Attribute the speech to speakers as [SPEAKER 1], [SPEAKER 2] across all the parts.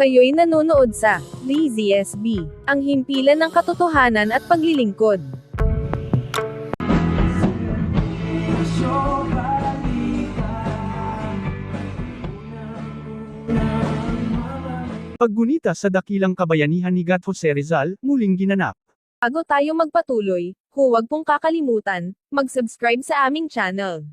[SPEAKER 1] Kayo'y nanonood sa DZSB, ang himpilan ng katotohanan at paglilingkod.
[SPEAKER 2] Paggunita sa dakilang kabayanihan ni Gat Jose Rizal, muling ginanap.
[SPEAKER 1] Bago tayo magpatuloy, huwag pong kakalimutan, mag-subscribe sa aming channel.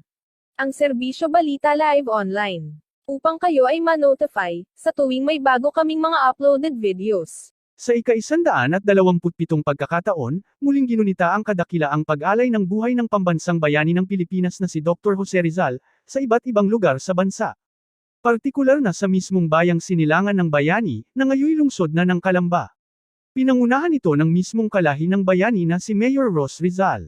[SPEAKER 1] Ang Serbisyo Balita Live Online. Upang kayo ay ma-notify, sa tuwing may bago kaming mga uploaded videos.
[SPEAKER 2] Sa ika-isandaan at dalawamputpitong pagkakataon, muling ginunita ang kadakilaang pag-alay ng buhay ng pambansang bayani ng Pilipinas na si Dr. Jose Rizal, sa iba't ibang lugar sa bansa. Partikular na sa mismong bayang sinilangan ng bayani, na ngayoy lungsod na ng Kalamba. Pinangunahan ito ng mismong kalahi ng bayani na si Mayor Ross Rizal.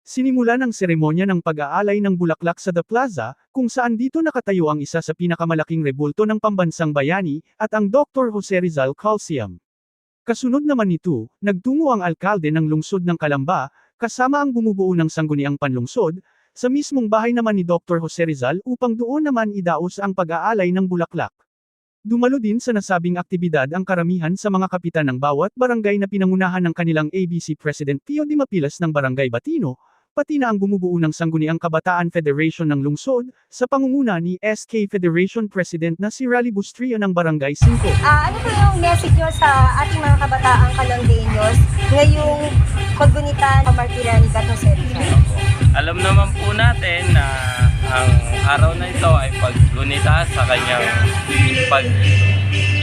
[SPEAKER 2] Sinimula ng seremonya ng pag-aalay ng bulaklak sa The Plaza, kung saan dito nakatayo ang isa sa pinakamalaking rebulto ng pambansang bayani, at ang Dr. Jose Rizal Coliseum. Kasunod naman nito, nagtungo ang alkalde ng lungsod ng Kalamba, kasama ang bumubuo ng sangguniang panlungsod, sa mismong bahay naman ni Dr. Jose Rizal upang doon naman idaos ang pag-aalay ng bulaklak. Dumalo din sa nasabing aktibidad ang karamihan sa mga kapitan ng bawat barangay na pinangunahan ng kanilang ABC President Pio Di Mapilas ng Barangay Batino, pati na ang bumubuo ng Sangguniang Kabataan Federation ng Lungsod, sa pangunguna ni SK Federation President na si Rally Bustria ng Barangay 5.
[SPEAKER 3] Ah, ano po yung message nyo sa ating mga kabataang Kalondeños ngayong paggunitan ng martira ni Gato Sergio?
[SPEAKER 4] Alam naman po natin na ang araw na ito ay paggunita sa kanyang pag,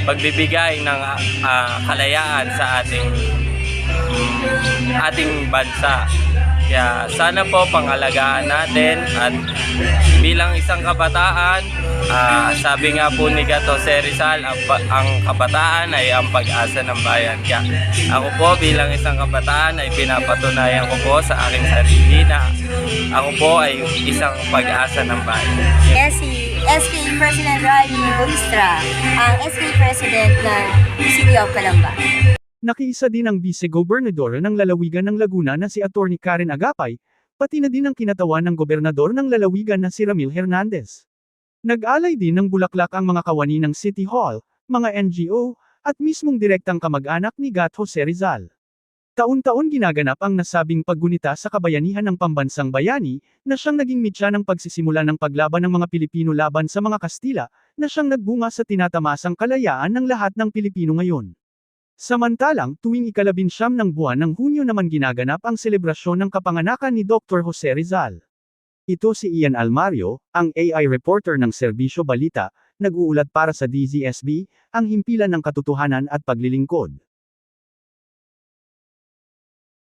[SPEAKER 4] pagbibigay ng ah, kalayaan sa ating ating bansa. Kaya sana po pangalagaan natin at bilang isang kabataan, ah, sabi nga po ni Gato Rizal, ang, ang kabataan ay ang pag-asa ng bayan. Kaya ako po bilang isang kabataan ay pinapatunayan ko po sa aking sarili na ako po ay isang pag-asa ng bayan.
[SPEAKER 3] Yes, si SK President Rally Buistra, ang SK President ng City of Calamba.
[SPEAKER 2] Nakiisa din ang vice-gobernador ng lalawigan ng Laguna na si Attorney Karen Agapay, pati na din ang kinatawan ng gobernador ng lalawigan na si Ramil Hernandez. Nag-alay din ng bulaklak ang mga kawani ng City Hall, mga NGO, at mismong direktang kamag-anak ni Gat Jose Rizal. Taon-taon ginaganap ang nasabing paggunita sa kabayanihan ng pambansang bayani, na siyang naging mitya ng pagsisimula ng paglaban ng mga Pilipino laban sa mga Kastila, na siyang nagbunga sa tinatamasang kalayaan ng lahat ng Pilipino ngayon. Samantalang, tuwing ikalabinsyam ng buwan ng Hunyo naman ginaganap ang selebrasyon ng kapanganakan ni Dr. Jose Rizal. Ito si Ian Almario, ang AI reporter ng Serbisyo Balita, nag-uulat para sa DZSB, ang himpilan ng katotohanan at paglilingkod.